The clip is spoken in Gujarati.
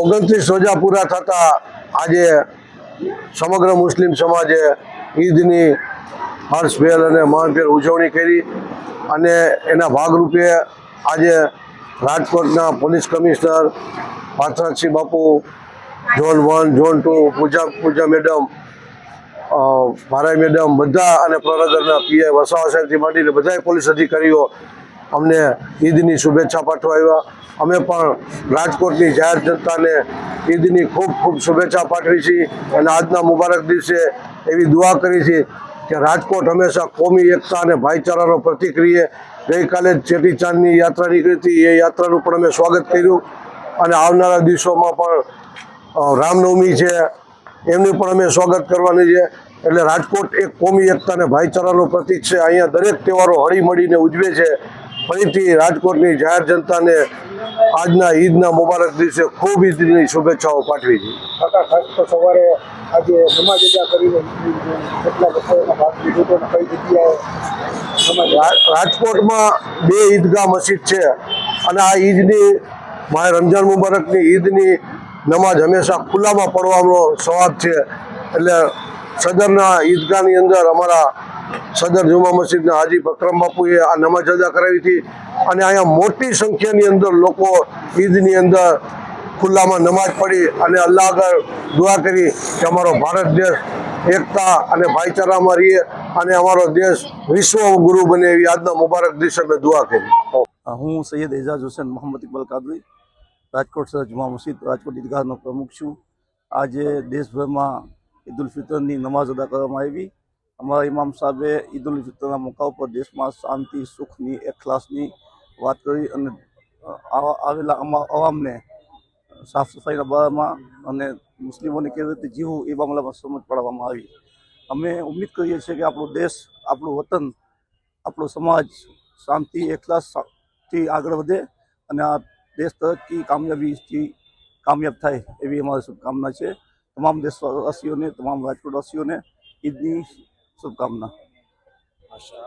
ઓગણત્રીસ રોજા પૂરા થતા આજે સમગ્ર મુસ્લિમ સમાજે ઈદની હર્ષભેર અને મહાનભેર ઉજવણી કરી અને એના ભાગરૂપે આજે રાજકોટના police commissioner Parthnathsinh Bapu, zone one, zone two, Puja Puja madam Bharai madam, બધા અને પ્રનગરના પીએ વસાવા સાહેબથી માંડીને બધાએ પોલીસ અધિકારીઓ અમને ઈદની શુભેચ્છા પાઠવાવ્યા અમે પણ રાજકોટની જાહેર જનતાને ઈદની ખૂબ ખૂબ શુભેચ્છા પાઠવી છીએ અને આજના મુબારક દિવસે એવી દુઆ કરી છે કે રાજકોટ હંમેશા કોમી એકતા અને ભાઈચારાનો પ્રતિક રહીએ. ગઈકાલે જ ચેટીચાંદની યાત્રા નીકળી હતી. એ યાત્રાનું પણ અમે સ્વાગત કર્યું. અને આવનારા દિવસોમાં પણ રામનવમી છે. એમનું પણ અમે સ્વાગત કરવાની છે. એટલે રાજકોટ એક કોમી એકતા અને ભાઈચારાનું પ્રતીક છે. અહીંયા દરેક તહેવારો હળી મળીને ઉજવે છે. ફરીથી રાજકોટની જાહેર જનતાને આજના ઈદના મુબારક દિવસે ખૂબ ઈદની શુભેચ્છાઓ પાઠવી છે. કાકા ખાસ તો સવારે આજે નમાજ અદા કરીને કેટલા લોકોએ ભાગ લીધો હતો કઈ જગ્યાએ રાજકોટમાં બે ઈદગાહ મસ્જિદ છે અને આ ઈદની મારે રમજાન મુબારકની ઈદની નમાજ હંમેશા ખુલ્લામાં પડવાનો સ્વભાવ છે. એટલે સદરના ઈદગાહની અંદર અમારા સદર જુમા મસ્જિદના હાજી બકરમ બાપુએ આ નમાજ અદા કરાવી હતી. અને અહીંયા મોટી સંખ્યાની અંદર લોકો ઈદની અંદર ખુલ્લામાં નમાજ પડી અને અલ્લાહ આગળ દુઆ કરી કે અમારો ભારત દેશ એકતા અને ભાઈચારામાં રહીએ અને અમારો દેશ વિશ્વ ગુરુ બને એવી આજના મુબારક દિવસે મેં દુઆ કરી. હું સૈયદ એજાજ હુસેન મોહમ્મદ ઇકબાલ કાદરી, રાજકોટ સર જુમા મસ્જિદ રાજકોટ ઈદગાહનો પ્રમુખ છું. આજે દેશભરમાં ઈદ ઉલ ફિત્રની નમાઝ અદા કરવામાં આવી. અમારા ઇમામ સાહેબે ઈદ ઉલ ફિત્રના મોકા ઉપર દેશમાં શાંતિ, સુખની એકલાસની વાત કરી અને આવેલા અવામને સાફ સફાઈના બારામાં અને મુસ્લિમોને કેવી રીતે જીવવું એ મામલામાં સમજ પાડવામાં આવી. અમે ઉમ્મીદ કરીએ છીએ કે આપણો દેશ, આપણું વતન, આપણો સમાજ શાંતિ એકલાસથી આગળ વધે અને આ દેશ તરક્કી કામયાબીથી કામયાબ થાય એવી અમારી શુભકામના છે. તમામ દેશવાસીઓને, તમામ રાજકોટવાસીઓને ઈદની શુભકામના.